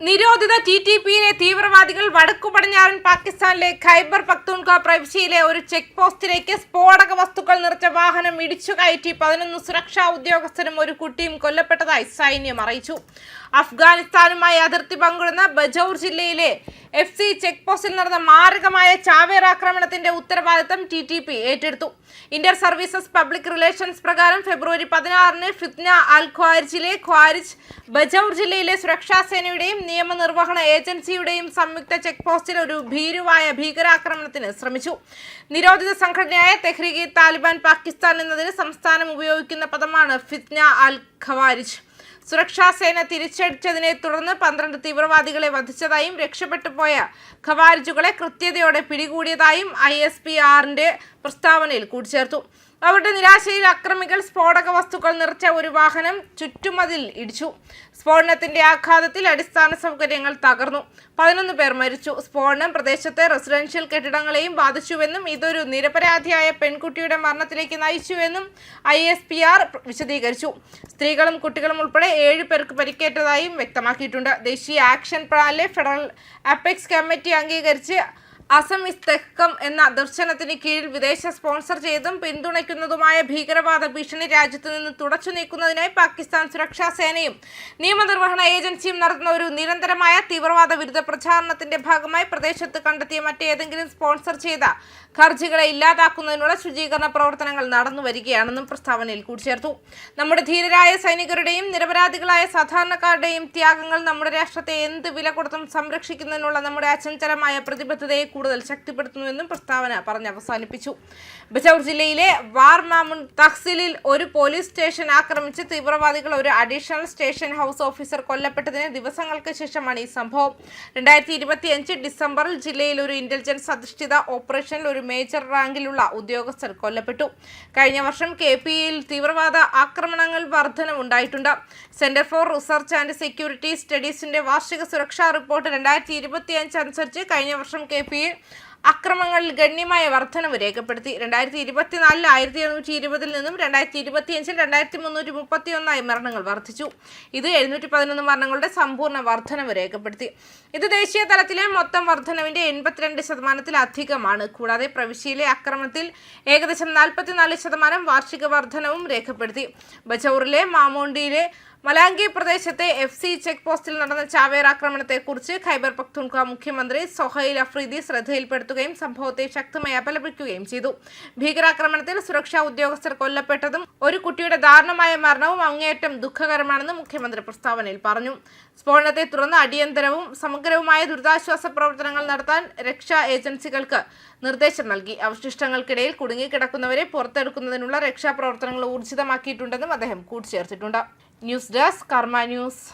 നിരോധിത T T പിയിലെ തീവ്രവാദികൾ വടക്കു പടിഞ്ഞാറൻ പാകിസ്ഥാനിലെ ഖൈബർ പക്തൂൺഖ പ്രവിശ്യയിലെ ഒരു ചെക്ക് പോസ്റ്റിലേക്ക് സ്ഫോടക വസ്തുക്കൾ നിറച്ച വാഹനം ഇടിച്ചു കയറ്റി പതിനൊന്ന് സുരക്ഷാ ഉദ്യോഗസ്ഥരും ഒരു കുട്ടിയും കൊല്ലപ്പെട്ടതായി സൈന്യം അറിയിച്ചു. അഫ്ഗാനിസ്ഥാനുമായി അതിർത്തി പങ്കിടുന്ന ബജൌർ ജില്ലയിലെ എഫ് സി ചെക്ക് പോസ്റ്റിൽ നടന്ന മാരകമായ ചാവേർ ആക്രമണത്തിന്റെ ഉത്തരവാദിത്തം ടി ടി പി ഏറ്റെടുത്തു. ഇന്റർ സർവീസസ് പബ്ലിക് റിലേഷൻസ് പ്രകാരം ഫെബ്രുവരി പതിനാറിന് ഫിത്ന അൽ ഖ്വാരിജിലെ ഖ്വാരിജ് ബജൌർ ജില്ലയിലെ സുരക്ഷാ സേനയുടെയും നിയമനിർവഹണ ഏജൻസിയുടെയും സംയുക്ത ചെക്ക് പോസ്റ്റിൽ ഒരു ഭീരുവായ ഭീകരാക്രമണത്തിന് ശ്രമിച്ചു. നിരോധിത സംഘടനയായ തെഹ്രീഗി താലിബാൻ പാകിസ്ഥാൻ എന്നതിന് സംസ്ഥാനം ഉപയോഗിക്കുന്ന പദമാണ് ഫിത്ന അൽ ഖവാരിജ് സുരക്ഷാ സേന തിരിച്ചടിച്ചതിനെ തുടർന്ന് പന്ത്രണ്ട് തീവ്രവാദികളെ വധിച്ചതായും രക്ഷപ്പെട്ടു പോയ ഖവാരിജുകളെ കൃത്യതയോടെ പിടികൂടിയതായും ഐ എസ് പി ആറിന്റെ പ്രസ്താവനയിൽ കൂട്ടിച്ചേർത്തു. അവരുടെ നിരാശയിൽ അക്രമികൾ സ്ഫോടക വസ്തുക്കൾ നിറച്ച ഒരു വാഹനം ചുറ്റുമതിൽ ഇടിച്ചു. സ്ഫോടനത്തിന്റെ ആഘാതത്തിൽ അടിസ്ഥാന സൗകര്യങ്ങൾ തകർന്നു. പതിനൊന്ന് പേർ മരിച്ചു. സ്ഫോടനം പ്രദേശത്തെ റെസിഡൻഷ്യൽ കെട്ടിടങ്ങളെയും ബാധിച്ചുവെന്നും ഇതൊരു നിരപരാധിയായ പെൺകുട്ടിയുടെ മരണത്തിലേക്ക് നയിച്ചുവെന്നും ഐ എസ് പി ആർ വിശദീകരിച്ചു. സ്ത്രീകളും കുട്ടികളും ഉൾപ്പെടെ ഏഴ് പേർക്ക് പരിക്കേറ്റതായും വ്യക്തമാക്കിയിട്ടുണ്ട്. ദേശീയ ആക്ഷൻ പ്ലാനിലെ ഫെഡറൽ അപ്പെക്സ് കമ്മിറ്റി അംഗീകരിച്ച് അസം എന്ന ദർശനത്തിന് കീഴിൽ വിദേശ സ്പോൺസർ ചെയ്തും പിന്തുണയ്ക്കുന്നതുമായ ഭീകരവാദ ഭീഷണി രാജ്യത്ത് നിന്ന് തുടച്ചു നീക്കുന്നതിനായി പാകിസ്ഥാൻ സുരക്ഷാ സേനയും നിയമനിർവഹണ ഏജൻസിയും നടത്തുന്ന ഒരു നിരന്തരമായ തീവ്രവാദ വിരുദ്ധ പ്രചാരണത്തിന്റെ ഭാഗമായി പ്രദേശത്ത് കണ്ടെത്തിയ മറ്റേതെങ്കിലും സ്പോൺസർ ചെയ്ത ഹർജികളെ ഇല്ലാതാക്കുന്നതിനുള്ള ശുചീകരണ പ്രവർത്തനങ്ങൾ നടന്നു വരികയാണെന്നും പ്രസ്താവനയിൽ കൂട്ടിച്ചേർത്തു. നമ്മുടെ ധീരരായ സൈനികരുടെയും നിരപരാധികളായ സാധാരണക്കാരുടെയും ത്യാഗങ്ങൾ നമ്മുടെ രാഷ്ട്രത്തെ എന്ത് വില കൊടുത്തും സംരക്ഷിക്കുന്നതിനുള്ള നമ്മുടെ അചഞ്ചലമായ പ്രതിബദ്ധതയെ കൂടുതൽ ശക്തിപ്പെടുത്തുന്നുവെന്നും പ്രസ്താവന പറഞ്ഞ് അവസാനിപ്പിച്ചു. ബച്ചൌർ ജില്ലയിലെ വാർ മാമുൺ തഹ്സിലിൽ ഒരു പോലീസ് സ്റ്റേഷൻ ആക്രമിച്ച് തീവ്രവാദികൾ ഒരു അഡീഷണൽ സ്റ്റേഷൻ ഹൗസ് ഓഫീസർ കൊല്ലപ്പെട്ടതിന് ദിവസങ്ങൾക്ക് ശേഷമാണ് ഈ സംഭവം. രണ്ടായിരത്തി ഇരുപത്തിയഞ്ച് ഡിസംബറിൽ ജില്ലയിൽ ഒരു ഇന്റലിജൻസ് അധിഷ്ഠിത ഓപ്പറേഷനിൽ ഒരു മേജർ റാങ്കിലുള്ള ഉദ്യോഗസ്ഥർ കൊല്ലപ്പെട്ടു. കഴിഞ്ഞ വർഷം കെ പിയിൽ തീവ്രവാദ ആക്രമണങ്ങൾ വർധനമുണ്ടായിട്ടുണ്ട് centre for research and security സ്റ്റഡീസിന്റെ വാർഷിക സുരക്ഷാ റിപ്പോർട്ട് രണ്ടായിരത്തി ഇരുപത്തിയഞ്ച് അനുസരിച്ച് കഴിഞ്ഞ വർഷം കെ പിയിൽ it അക്രമങ്ങളിൽ ഗണ്യമായ വർധനവ് രേഖപ്പെടുത്തി. രണ്ടായിരത്തി ഇരുപത്തിനാലിൽ ആയിരത്തി എഴുന്നൂറ്റി ഇരുപതിൽ നിന്നും രണ്ടായിരത്തി ഇരുപത്തിയഞ്ചിൽ രണ്ടായിരത്തി മുന്നൂറ്റി മുപ്പത്തി ഒന്നായി മരണങ്ങൾ വർദ്ധിച്ചു ഇത് എഴുന്നൂറ്റി പതിനൊന്ന് മരണങ്ങളുടെ സമ്പൂർണ വർധനവ് രേഖപ്പെടുത്തി. ഇത് ദേശീയ തലത്തിലെ മൊത്തം വർധനവിന്റെ എൺപത്തിരണ്ട് ശതമാനത്തിലധികമാണ്. കൂടാതെ പ്രവിശ്യയിലെ അക്രമത്തിൽ ഏകദേശം നാൽപ്പത്തിനാല് ശതമാനം വാർഷിക വർധനവും രേഖപ്പെടുത്തി. ബച്ചൌറിലെ മാമോണ്ടിയിലെ മലാങ്കി പ്രദേശത്തെ എഫ് സി ചെക്ക് പോസ്റ്റിൽ നടന്ന ചാവേർ ആക്രമണത്തെക്കുറിച്ച് ഖൈബർ പക്തുൻഖ മുഖ്യമന്ത്രി സൊഹൈൽ അഫ്രീദി ശ്രദ്ധയിൽപ്പെടുത്തുകയും സംഭവത്തെ ശക്തമായി അപലപിക്കുകയും ചെയ്തു. ഭീകരാക്രമണത്തിൽ സുരക്ഷാ ഉദ്യോഗസ്ഥർ കൊല്ലപ്പെട്ടതും ഒരു കുട്ടിയുടെ ദാരുണമായ മരണവും അങ്ങേയറ്റം ദുഃഖകരമാണെന്ന് മുഖ്യമന്ത്രി പ്രസ്താവനയിൽ പറഞ്ഞു. സ്ഫോടനത്തെ തുടർന്ന് അടിയന്തരവും സമഗ്രവുമായ ദുരിതാശ്വാസ പ്രവർത്തനങ്ങൾ നടത്താൻ രക്ഷാ ഏജൻസികൾക്ക് നിർദ്ദേശം നൽകി. അവശിഷ്ടങ്ങൾക്കിടയിൽ കുടുങ്ങിക്കിടക്കുന്നവരെ പുറത്തെടുക്കുന്നതിനുള്ള രക്ഷാപ്രവർത്തനങ്ങൾ ഊർജിതമാക്കിയിട്ടുണ്ടെന്നും അദ്ദേഹം കൂട്ടിച്ചേർത്തിട്ടുണ്ട്. News desk Karma news.